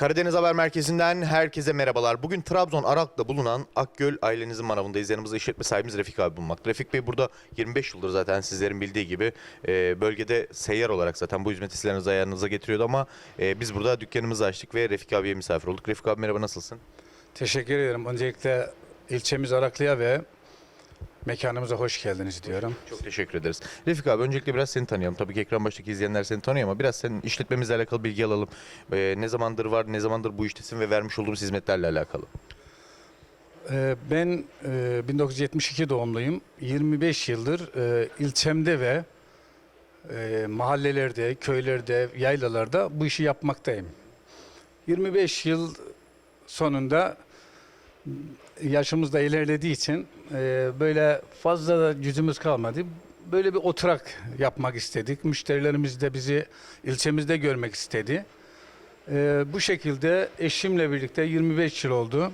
Karadeniz Haber Merkezi'nden herkese merhabalar. Bugün Trabzon Arak'ta bulunan Akgöl ailenizin manavındayız. Yanımızda işletme sahibimiz Refik abi bulunmakta. Refik Bey burada 25 yıldır zaten sizlerin bildiği gibi e, bölgede seyyar olarak zaten bu hizmeti sizlerinize ayağınıza getiriyordu ama e, biz burada dükkanımızı açtık ve Refik abiye misafir olduk. Refik abi merhaba nasılsın? Teşekkür ederim. Öncelikle ilçemiz Araklı'ya ve mekanımıza hoş geldiniz diyorum. Çok teşekkür ederiz. Refik abi öncelikle biraz seni tanıyalım. Tabii ki ekran başındaki izleyenler seni tanıyor ama biraz senin işletmemizle alakalı bilgi alalım. E, ne zamandır var, ne zamandır bu iştesin ve vermiş olduğumuz hizmetlerle alakalı. Ee, Ben e, 1972 doğumluyum. 25 yıldır e, ilçemde ve e, mahallelerde, köylerde, yaylalarda bu işi yapmaktayım. 25 yıl sonunda yaşımız da ilerlediği için e, böyle fazla da yüzümüz kalmadı. Böyle bir oturak yapmak istedik. Müşterilerimiz de bizi ilçemizde görmek istedi. E, bu şekilde eşimle birlikte 25 yıl oldu.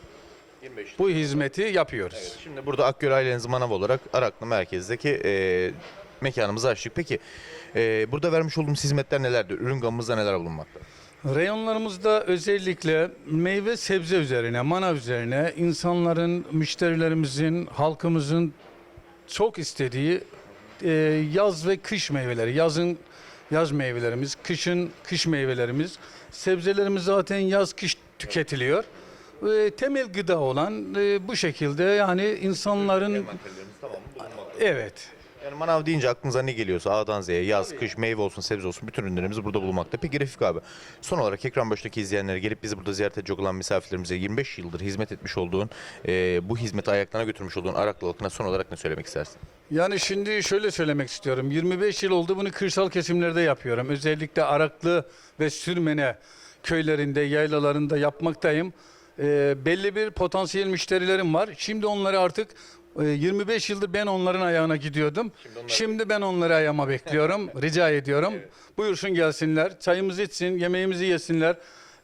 25 Bu hizmeti yapıyoruz. Şimdi burada Akgöl Ailenizin manav olarak Araklı merkezdeki e, mekanımızı açtık. Peki e, burada vermiş olduğumuz hizmetler nelerdir? Ürün gamımızda neler bulunmakta? Reyonlarımızda özellikle meyve sebze üzerine, manav üzerine insanların, müşterilerimizin, halkımızın çok istediği e, yaz ve kış meyveleri. Yazın yaz meyvelerimiz, kışın kış meyvelerimiz. Sebzelerimiz zaten yaz kış tüketiliyor. E, temel gıda olan e, bu şekilde yani insanların evet Yani manav deyince aklınıza ne geliyorsa A'dan Z'ye yaz, kış, meyve olsun, sebze olsun bütün ürünlerimiz burada bulunmakta. Peki Refik abi son olarak ekran başındaki izleyenlere gelip bizi burada ziyaret edecek olan misafirlerimize 25 yıldır hizmet etmiş olduğun, e, bu hizmeti ayaklarına götürmüş olduğun Araklı halkına son olarak ne söylemek istersin? Yani şimdi şöyle söylemek istiyorum. 25 yıl oldu bunu kırsal kesimlerde yapıyorum. Özellikle Araklı ve Sürmene köylerinde, yaylalarında yapmaktayım. Ee, belli bir potansiyel müşterilerim var. Şimdi onları artık e, 25 yıldır ben onların ayağına gidiyordum. Şimdi, ben onları ayağıma bekliyorum. Rica ediyorum. Buyursun gelsinler. Çayımızı içsin, yemeğimizi yesinler.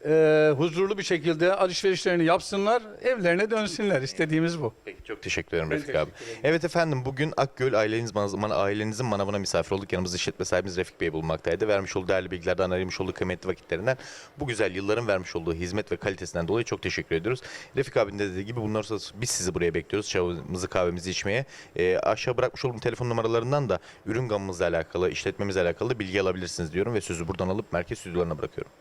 Ee, huzurlu bir şekilde alışverişlerini yapsınlar. Evlerine dönsünler. İstediğimiz bu. Peki çok teşekkür ederim Ben Refik abi. teşekkür ederim. Evet efendim bugün Akgöl aileniz, mana- ailenizin manavına misafir olduk. Yanımızda işletme sahibimiz Refik Bey bulunmaktaydı. Vermiş olduğu değerli bilgilerden ayırmış olduğu kıymetli vakitlerinden bu güzel yılların vermiş olduğu hizmet ve kalitesinden dolayı çok teşekkür ediyoruz. Refik abinin de dediği gibi bundan sonra biz sizi buraya bekliyoruz. Çayımızı kahvemizi içmeye. Ee, aşağı bırakmış olduğum telefon numaralarından da ürün gamımızla alakalı, işletmemizle alakalı bilgi alabilirsiniz diyorum ve sözü buradan alıp merkez stüdyolarına bırakıyorum.